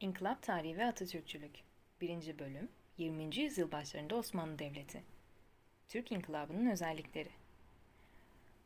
İnkılap Tarihi ve Atatürkçülük 1. Bölüm 20. Yüzyıl başlarında Osmanlı Devleti Türk İnkılabı'nın özellikleri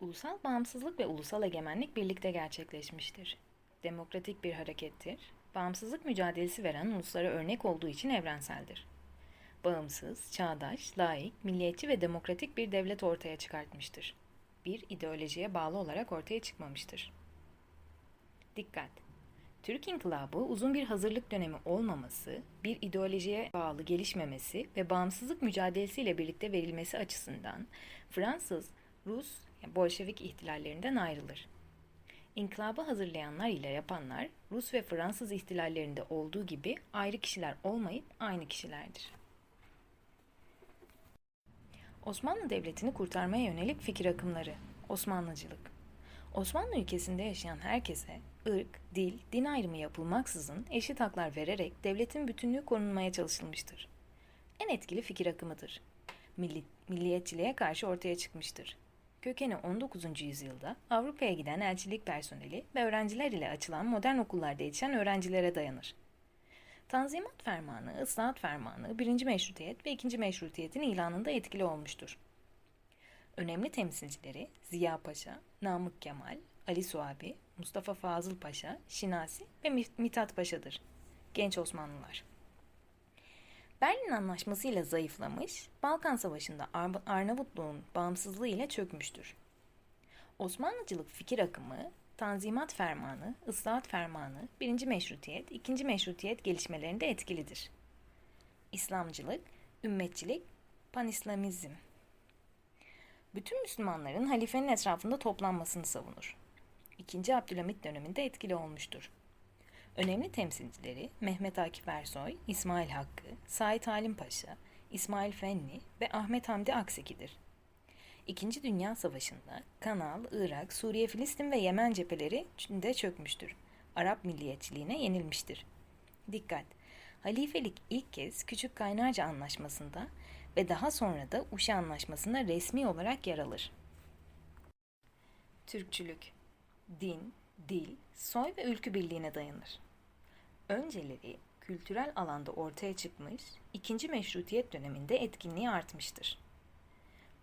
Ulusal bağımsızlık ve ulusal egemenlik birlikte gerçekleşmiştir. Demokratik bir harekettir. Bağımsızlık mücadelesi veren uluslara örnek olduğu için evrenseldir. Bağımsız, çağdaş, laik, milliyetçi ve demokratik bir devlet ortaya çıkartmıştır. Bir ideolojiye bağlı olarak ortaya çıkmamıştır. Dikkat! Türk İnkılabı uzun bir hazırlık dönemi olmaması, bir ideolojiye bağlı gelişmemesi ve bağımsızlık mücadelesiyle birlikte verilmesi açısından Fransız, Rus, yani Bolşevik ihtilallerinden ayrılır. İnkılabı hazırlayanlar ile yapanlar Rus ve Fransız ihtilallerinde olduğu gibi ayrı kişiler olmayıp aynı kişilerdir. Osmanlı Devleti'ni kurtarmaya yönelik fikir akımları, Osmanlıcılık. Osmanlı ülkesinde yaşayan herkese ırk, dil, din ayrımı yapılmaksızın eşit haklar vererek devletin bütünlüğü korunmaya çalışılmıştır. En etkili fikir akımıdır. Milli, milliyetçiliğe karşı ortaya çıkmıştır. Kökeni 19. yüzyılda Avrupa'ya giden elçilik personeli ve öğrenciler ile açılan modern okullarda yetişen öğrencilere dayanır. Tanzimat Fermanı, Islahat Fermanı, 1. Meşrutiyet ve 2. Meşrutiyet'in ilanında etkili olmuştur. Önemli temsilcileri Ziya Paşa, Namık Kemal, Ali Suabi, Mustafa Fazıl Paşa, Şinasi ve Mithat Paşa'dır. Genç Osmanlılar. Berlin Anlaşması ile zayıflamış, Balkan Savaşı'nda Ar- Arnavutluğun bağımsızlığı ile çökmüştür. Osmanlıcılık fikir akımı, Tanzimat Fermanı, Islahat Fermanı, 1. Meşrutiyet, 2. Meşrutiyet gelişmelerinde etkilidir. İslamcılık, ümmetçilik, panislamizm. Bütün Müslümanların halifenin etrafında toplanmasını savunur. 2. Abdülhamit döneminde etkili olmuştur. Önemli temsilcileri Mehmet Akif Ersoy, İsmail Hakkı, Said Halim Paşa, İsmail Fenni ve Ahmet Hamdi Akseki'dir. İkinci Dünya Savaşı'nda Kanal, Irak, Suriye, Filistin ve Yemen cepheleri de çökmüştür. Arap milliyetçiliğine yenilmiştir. Dikkat! Halifelik ilk kez Küçük Kaynarca Anlaşması'nda ve daha sonra da Uşa Anlaşması'nda resmi olarak yer alır. Türkçülük din, dil, soy ve ülkü birliğine dayanır. Önceleri kültürel alanda ortaya çıkmış, ikinci meşrutiyet döneminde etkinliği artmıştır.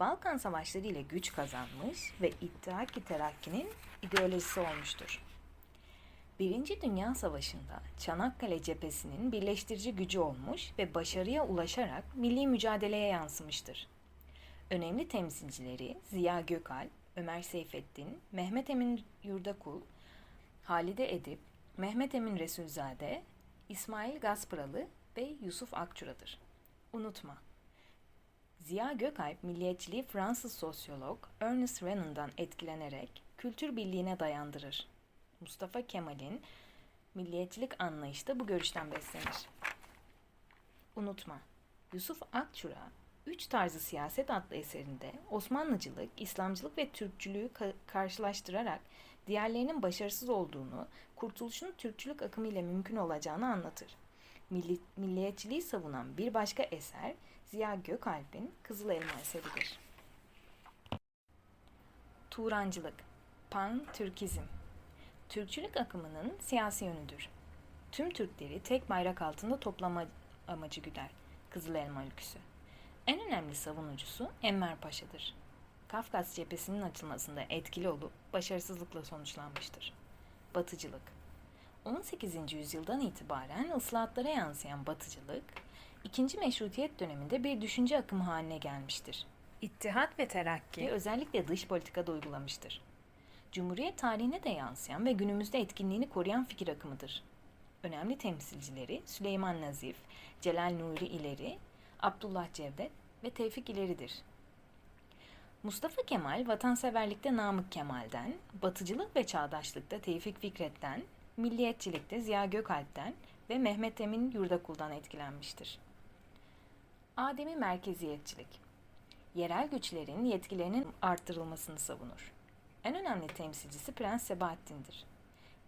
Balkan savaşları ile güç kazanmış ve İttihat-ı Terakki'nin ideolojisi olmuştur. Birinci Dünya Savaşı'nda Çanakkale cephesinin birleştirici gücü olmuş ve başarıya ulaşarak milli mücadeleye yansımıştır. Önemli temsilcileri Ziya Gökalp, Ömer Seyfettin, Mehmet Emin Yurdakul, Halide Edip, Mehmet Emin Resulzade, İsmail Gaspıralı ve Yusuf Akçura'dır. Unutma. Ziya Gökalp milliyetçiliği Fransız sosyolog Ernest Renan'dan etkilenerek kültür birliğine dayandırır. Mustafa Kemal'in milliyetçilik anlayışı da bu görüşten beslenir. Unutma. Yusuf Akçura Üç Tarzı Siyaset adlı eserinde Osmanlıcılık, İslamcılık ve Türkçülüğü ka- karşılaştırarak diğerlerinin başarısız olduğunu, kurtuluşun Türkçülük akımı ile mümkün olacağını anlatır. Milli, milliyetçiliği savunan bir başka eser Ziya Gökalp'in Kızıl Elma eseridir. Turancılık, Pan-Türkizm Türkçülük akımının siyasi yönüdür. Tüm Türkleri tek bayrak altında toplama amacı güder. Kızıl Elma ülküsü. En önemli savunucusu Enver Paşa'dır. Kafkas cephesinin açılmasında etkili olup başarısızlıkla sonuçlanmıştır. Batıcılık 18. yüzyıldan itibaren ıslahatlara yansıyan batıcılık, ikinci meşrutiyet döneminde bir düşünce akımı haline gelmiştir. İttihat ve terakki özellikle dış politikada uygulamıştır. Cumhuriyet tarihine de yansıyan ve günümüzde etkinliğini koruyan fikir akımıdır. Önemli temsilcileri Süleyman Nazif, Celal Nuri İleri, Abdullah Cevdet ve Tevfik İleri'dir. Mustafa Kemal vatanseverlikte Namık Kemal'den, batıcılık ve çağdaşlıkta Tevfik Fikret'ten, milliyetçilikte Ziya Gökalp'ten ve Mehmet Emin Yurdakul'dan etkilenmiştir. Ademi merkeziyetçilik Yerel güçlerin yetkilerinin arttırılmasını savunur. En önemli temsilcisi Prens Sebahattin'dir.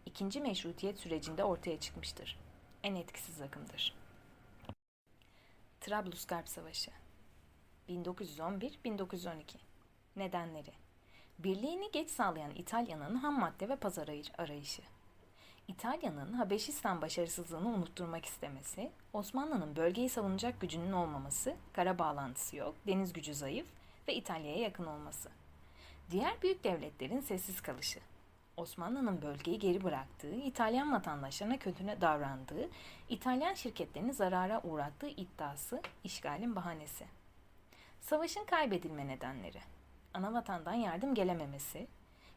İkinci meşrutiyet sürecinde ortaya çıkmıştır. En etkisiz akımdır. Trablusgarp Savaşı 1911-1912 Nedenleri Birliğini geç sağlayan İtalya'nın ham madde ve pazar arayışı. İtalya'nın Habeşistan başarısızlığını unutturmak istemesi, Osmanlı'nın bölgeyi savunacak gücünün olmaması, kara bağlantısı yok, deniz gücü zayıf ve İtalya'ya yakın olması. Diğer büyük devletlerin sessiz kalışı, Osmanlı'nın bölgeyi geri bıraktığı, İtalyan vatandaşlarına kötü davrandığı, İtalyan şirketlerini zarara uğrattığı iddiası işgalin bahanesi. Savaşın kaybedilme nedenleri. Anavatandan yardım gelememesi,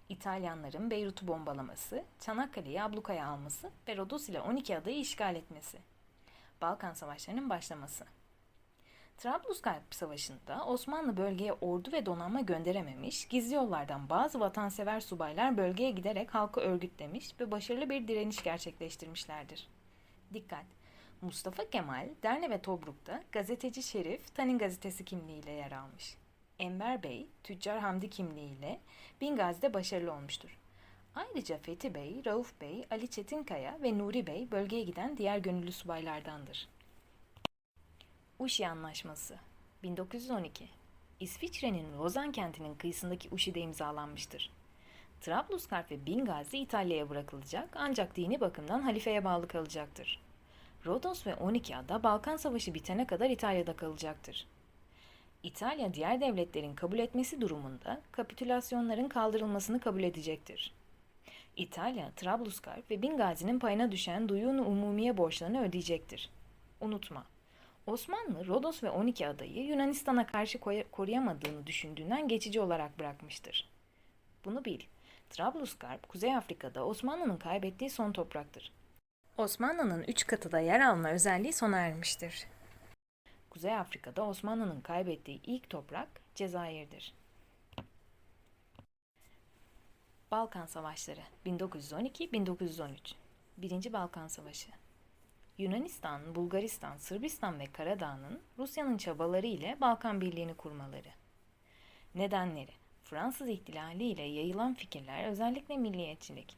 İtalyanların Beyrut'u bombalaması, Çanakkale'yi ablukaya alması ve Rodos ile 12 adayı işgal etmesi. Balkan Savaşları'nın başlaması. Trablusgarp Savaşı'nda Osmanlı bölgeye ordu ve donanma gönderememiş, gizli yollardan bazı vatansever subaylar bölgeye giderek halkı örgütlemiş ve başarılı bir direniş gerçekleştirmişlerdir. Dikkat! Mustafa Kemal, Derne ve Tobruk'ta gazeteci Şerif, Tanin gazetesi kimliğiyle yer almış. Enver Bey, Tüccar Hamdi kimliğiyle Bingazi'de başarılı olmuştur. Ayrıca Fethi Bey, Rauf Bey, Ali Çetinkaya ve Nuri Bey bölgeye giden diğer gönüllü subaylardandır. Uşi Anlaşması 1912 İsviçre'nin Lozan kentinin kıyısındaki Uşi'de imzalanmıştır. Trablusgarp ve Bingazi İtalya'ya bırakılacak ancak dini bakımdan halifeye bağlı kalacaktır. Rodos ve 12 ada Balkan Savaşı bitene kadar İtalya'da kalacaktır. İtalya diğer devletlerin kabul etmesi durumunda kapitülasyonların kaldırılmasını kabul edecektir. İtalya, Trablusgarp ve Bingazi'nin payına düşen duyun umumiye borçlarını ödeyecektir. Unutma, Osmanlı, Rodos ve 12 adayı Yunanistan'a karşı koruyamadığını düşündüğünden geçici olarak bırakmıştır. Bunu bil. Trablusgarp, Kuzey Afrika'da Osmanlı'nın kaybettiği son topraktır. Osmanlı'nın üç katıda yer alma özelliği sona ermiştir. Kuzey Afrika'da Osmanlı'nın kaybettiği ilk toprak Cezayir'dir. Balkan Savaşları 1912-1913 1. Balkan Savaşı Yunanistan, Bulgaristan, Sırbistan ve Karadağ'ın Rusya'nın çabaları ile Balkan Birliği'ni kurmaları. Nedenleri Fransız ihtilali ile yayılan fikirler özellikle milliyetçilik.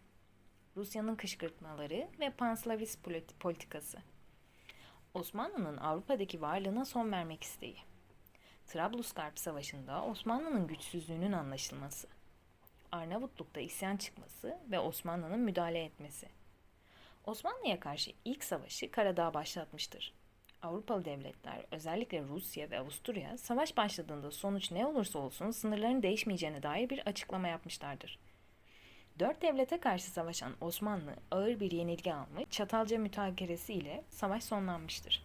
Rusya'nın kışkırtmaları ve panslavist politikası. Osmanlı'nın Avrupa'daki varlığına son vermek isteği. Trablusgarp Savaşı'nda Osmanlı'nın güçsüzlüğünün anlaşılması. Arnavutluk'ta isyan çıkması ve Osmanlı'nın müdahale etmesi. Osmanlı'ya karşı ilk savaşı Karadağ başlatmıştır. Avrupalı devletler, özellikle Rusya ve Avusturya, savaş başladığında sonuç ne olursa olsun sınırların değişmeyeceğine dair bir açıklama yapmışlardır. Dört devlete karşı savaşan Osmanlı ağır bir yenilgi almış, Çatalca mütakeresi ile savaş sonlanmıştır.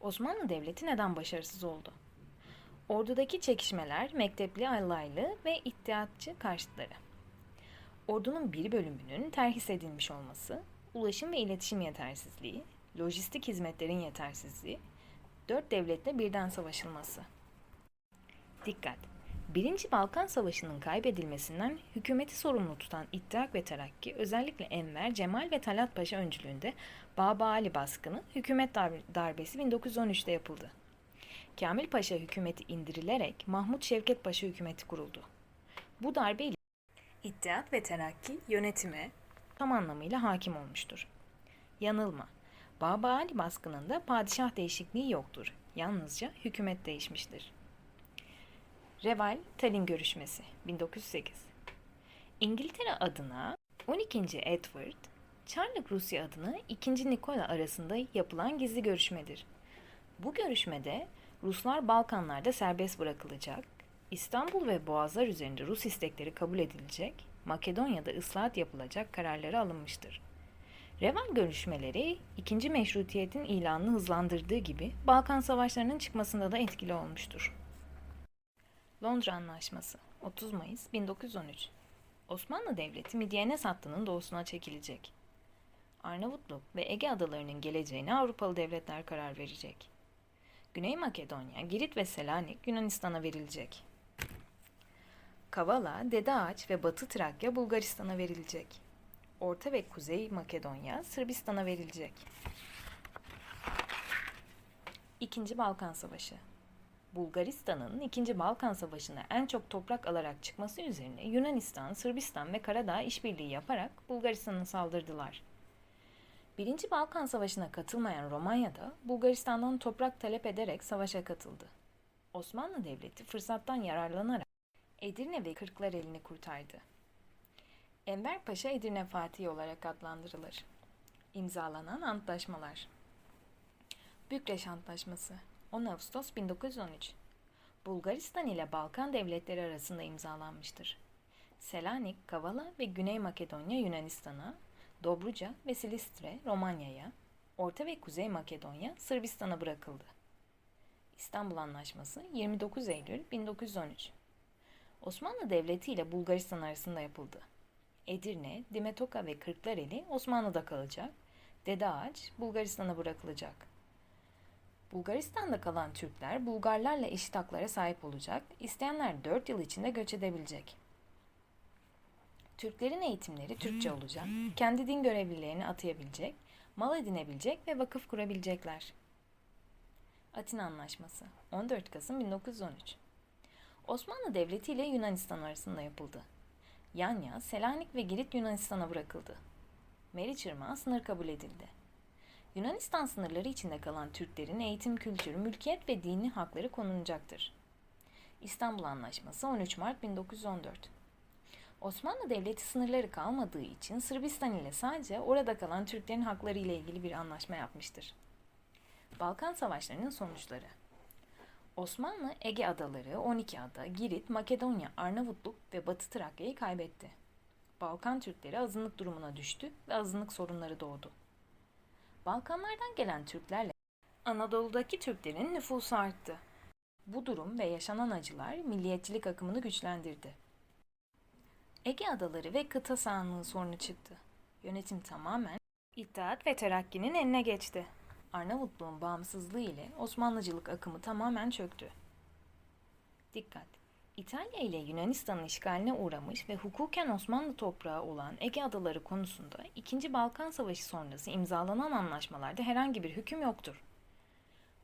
Osmanlı Devleti neden başarısız oldu? Ordudaki çekişmeler mektepli alaylı ve iddiatçı karşıtları. Ordunun bir bölümünün terhis edilmiş olması, ulaşım ve iletişim yetersizliği, lojistik hizmetlerin yetersizliği, dört devletle birden savaşılması. Dikkat! Birinci Balkan Savaşı'nın kaybedilmesinden hükümeti sorumlu tutan İttihat ve Terakki özellikle Enver, Cemal ve Talat Paşa öncülüğünde Baba Ali baskını hükümet darbesi 1913'te yapıldı. Kamil Paşa hükümeti indirilerek Mahmut Şevket Paşa hükümeti kuruldu. Bu darbe ile İttihat ve Terakki yönetime tam anlamıyla hakim olmuştur. Yanılma. Baba Ali baskınında padişah değişikliği yoktur. Yalnızca hükümet değişmiştir. Reval Tallinn Görüşmesi 1908 İngiltere adına 12. Edward, Çarlık Rusya adına 2. Nikola arasında yapılan gizli görüşmedir. Bu görüşmede Ruslar Balkanlarda serbest bırakılacak, İstanbul ve Boğazlar üzerinde Rus istekleri kabul edilecek, Makedonya'da ıslahat yapılacak kararları alınmıştır. Revan görüşmeleri ikinci meşrutiyetin ilanını hızlandırdığı gibi Balkan savaşlarının çıkmasında da etkili olmuştur. Londra Anlaşması 30 Mayıs 1913 Osmanlı Devleti Midyenes hattının doğusuna çekilecek. Arnavutluk ve Ege adalarının geleceğine Avrupalı devletler karar verecek. Güney Makedonya, Girit ve Selanik Yunanistan'a verilecek. Kavala, Dede Ağaç ve Batı Trakya Bulgaristan'a verilecek. Orta ve Kuzey Makedonya Sırbistan'a verilecek. İkinci Balkan Savaşı Bulgaristan'ın 2. Balkan Savaşı'na en çok toprak alarak çıkması üzerine Yunanistan, Sırbistan ve Karadağ işbirliği yaparak Bulgaristan'a saldırdılar. 1. Balkan Savaşı'na katılmayan Romanya da Bulgaristan'dan toprak talep ederek savaşa katıldı. Osmanlı Devleti fırsattan yararlanarak Edirne ve Kırklareli'ni kurtardı. Enver Paşa Edirne Fatihi olarak adlandırılır. İmzalanan antlaşmalar. Bükreş Antlaşması 10 Ağustos 1913 Bulgaristan ile Balkan devletleri arasında imzalanmıştır. Selanik, Kavala ve Güney Makedonya Yunanistan'a, Dobruca ve Silistre Romanya'ya, Orta ve Kuzey Makedonya Sırbistan'a bırakıldı. İstanbul Anlaşması 29 Eylül 1913 Osmanlı Devleti ile Bulgaristan arasında yapıldı. Edirne, Dimetoka ve Kırklareli Osmanlı'da kalacak, Dede Ağaç Bulgaristan'a bırakılacak. Bulgaristan'da kalan Türkler Bulgarlarla eşit haklara sahip olacak, isteyenler 4 yıl içinde göç edebilecek. Türklerin eğitimleri Türkçe olacak, kendi din görevlilerini atayabilecek, mal edinebilecek ve vakıf kurabilecekler. Atina Anlaşması 14 Kasım 1913 Osmanlı Devleti ile Yunanistan arasında yapıldı. Yanya, Selanik ve Girit Yunanistan'a bırakıldı. Meriç Irmağı sınır kabul edildi. Yunanistan sınırları içinde kalan Türklerin eğitim kültürü, mülkiyet ve dini hakları korunacaktır. İstanbul Anlaşması 13 Mart 1914 Osmanlı Devleti sınırları kalmadığı için Sırbistan ile sadece orada kalan Türklerin hakları ile ilgili bir anlaşma yapmıştır. Balkan Savaşları'nın sonuçları Osmanlı Ege Adaları, 12 ada, Girit, Makedonya, Arnavutluk ve Batı Trakya'yı kaybetti. Balkan Türkleri azınlık durumuna düştü ve azınlık sorunları doğdu. Balkanlardan gelen Türklerle Anadolu'daki Türklerin nüfusu arttı. Bu durum ve yaşanan acılar milliyetçilik akımını güçlendirdi. Ege Adaları ve kıta sahanlığı sorunu çıktı. Yönetim tamamen İttihat ve Terakki'nin eline geçti. Arnavutluğun bağımsızlığı ile Osmanlıcılık akımı tamamen çöktü. Dikkat! İtalya ile Yunanistan'ın işgaline uğramış ve hukuken Osmanlı toprağı olan Ege Adaları konusunda 2. Balkan Savaşı sonrası imzalanan anlaşmalarda herhangi bir hüküm yoktur.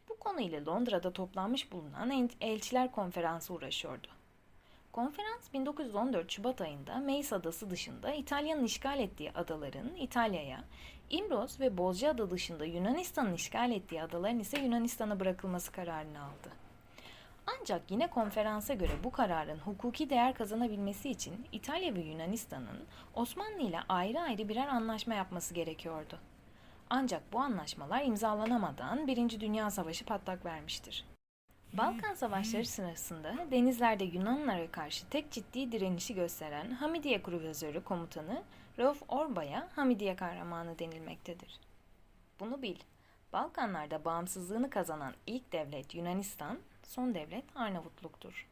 Bu konuyla Londra'da toplanmış bulunan Elçiler Konferansı uğraşıyordu. Konferans 1914 Şubat ayında Meis Adası dışında İtalya'nın işgal ettiği adaların İtalya'ya, İmroz ve Bozcaada dışında Yunanistan'ın işgal ettiği adaların ise Yunanistan'a bırakılması kararını aldı. Ancak yine konferansa göre bu kararın hukuki değer kazanabilmesi için İtalya ve Yunanistan'ın Osmanlı ile ayrı ayrı birer anlaşma yapması gerekiyordu. Ancak bu anlaşmalar imzalanamadan Birinci Dünya Savaşı patlak vermiştir. Balkan Savaşları sırasında denizlerde Yunanlara karşı tek ciddi direnişi gösteren Hamidiye Kruvazörü komutanı Rauf Orba'ya Hamidiye kahramanı denilmektedir. Bunu bil. Balkanlarda bağımsızlığını kazanan ilk devlet Yunanistan, son devlet Arnavutluk'tur.